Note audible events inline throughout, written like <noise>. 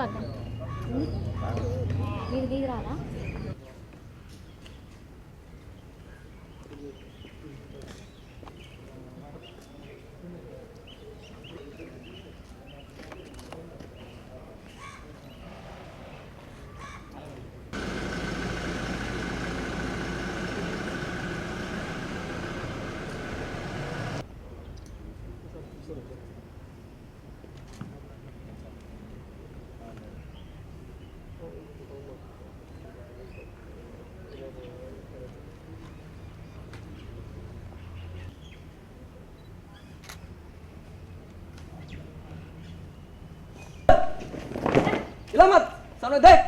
బాగా మీరు దిగురారా Selamat. Selamat dek.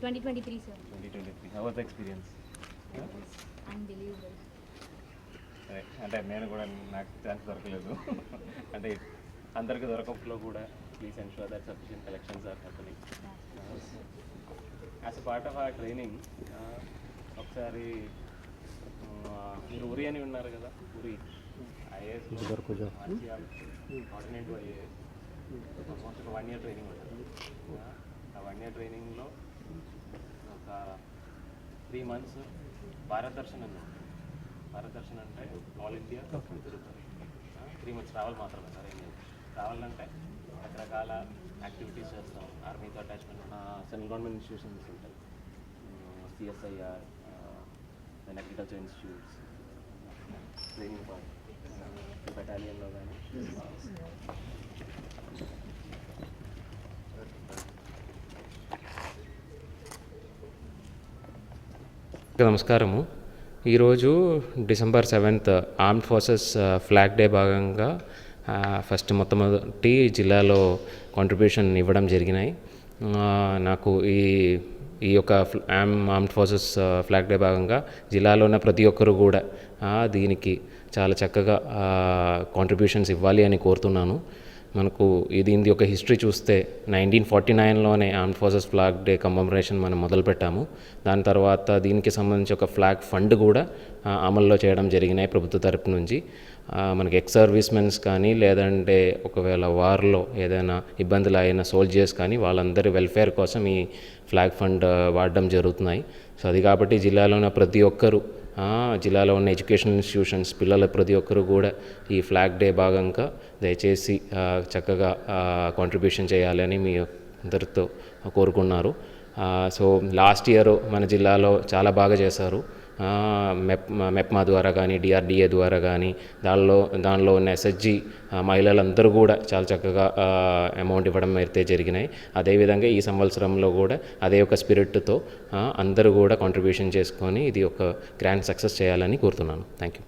Twenty twenty three sir 2023 how was the experience? Unbelievable అదే, అంటే నేను కూడా నాకు ఛాన్స్ దొరకలేదు. <laughs> అంటే అందరికి దొరకట్లో కూడా please ensure that sufficient collections are happening as a part of the training ఒకసారి ఆ, మీరు ఉరి అని ఉన్నారు కదా ఉరి. IAS continent IAS. ఆల్మోస్ట్ ఒక వన్ ఇయర్ ట్రైనింగ్ ఉంటుంది. ఆ వన్ ఇయర్ ట్రైనింగ్లో ఒక త్రీ మంత్స్ భారత్ దర్శన్ అని ఉంటుంది భారత్ దర్శన్ అంటే ఆల్ ఇండియా తిరుగుతుంది. త్రీ మంత్స్ ట్రావెల్ మాత్రమే సార్ ఏం ట్రావెల్ అంటే రకరకాల యాక్టివిటీస్ చేస్తాం. ఆర్మీతో అటాచ్మెంట్ సెంట్రల్ గవర్నమెంట్ ఇన్స్టిట్యూషన్స్ ఉంటాయి. CSIR then agriculture institutes training part బెటాలియన్లో కానీ. నమస్కారము. ఈరోజు December seventh armed forces flag day భాగంగా ఫస్ట్ మొట్టమొదటి జిల్లాలో కాంట్రిబ్యూషన్ ఇవ్వడం జరిగినాయి. నాకు ఈ ఈ యొక్క um armed forces flag day భాగంగా జిల్లాలో ఉన్న ప్రతి ఒక్కరు కూడా దీనికి చాలా చక్కగా కాంట్రిబ్యూషన్స్ ఇవ్వాలి అని కోరుతున్నాను. మనకు ఇది దీని యొక్క హిస్టరీ చూస్తే nineteen forty నైన్లోనే armed forces flag day commemoration మనం మొదలుపెట్టాము దాని తర్వాత దీనికి సంబంధించి ఒక ఫ్లాగ్ ఫండ్ కూడా అమల్లో చేయడం జరిగినాయి ప్రభుత్వ తరపు నుంచి. మనకి ఎక్స్ సర్వీస్ మెన్స్ కానీ లేదంటే ఒకవేళ వార్లో ఏదైనా ఇబ్బందులు అయిన సోల్జర్స్ కానీ వాళ్ళందరి వెల్ఫేర్ కోసం ఈ ఫ్లాగ్ ఫండ్ వాడడం జరుగుతున్నాయి. సో అది కాబట్టి జిల్లాలో ఉన్న ప్రతి ఒక్కరూ జిల్లాలో ఉన్న ఎడ్యుకేషన్ ఇన్స్టిట్యూషన్స్ పిల్లల ప్రతి ఒక్కరు కూడా ఈ ఫ్లాగ్ డే భాగంగా దయచేసి చక్కగా కాంట్రిబ్యూషన్ చేయాలని మీ అందరితో కోరుకున్నారు. సో లాస్ట్ ఇయర్ మన జిల్లాలో చాలా బాగా చేశారు. మెప్ మెప్మా ద్వారా కానీ డిఆర్డిఏ ద్వారా కానీ దానిలో దానిలో ఉన్న ఎస్హెచ్జి మహిళలందరూ కూడా చాలా చక్కగా అమౌంట్ ఇవ్వడం అయితే జరిగినాయి. అదేవిధంగా ఈ సంవత్సరంలో కూడా అదే ఒక స్పిరిట్తో అందరూ కూడా కాంట్రిబ్యూషన్ చేసుకొని ఇది ఒక గ్రాండ్ సక్సెస్ చేయాలని కోరుతున్నాను. Thank you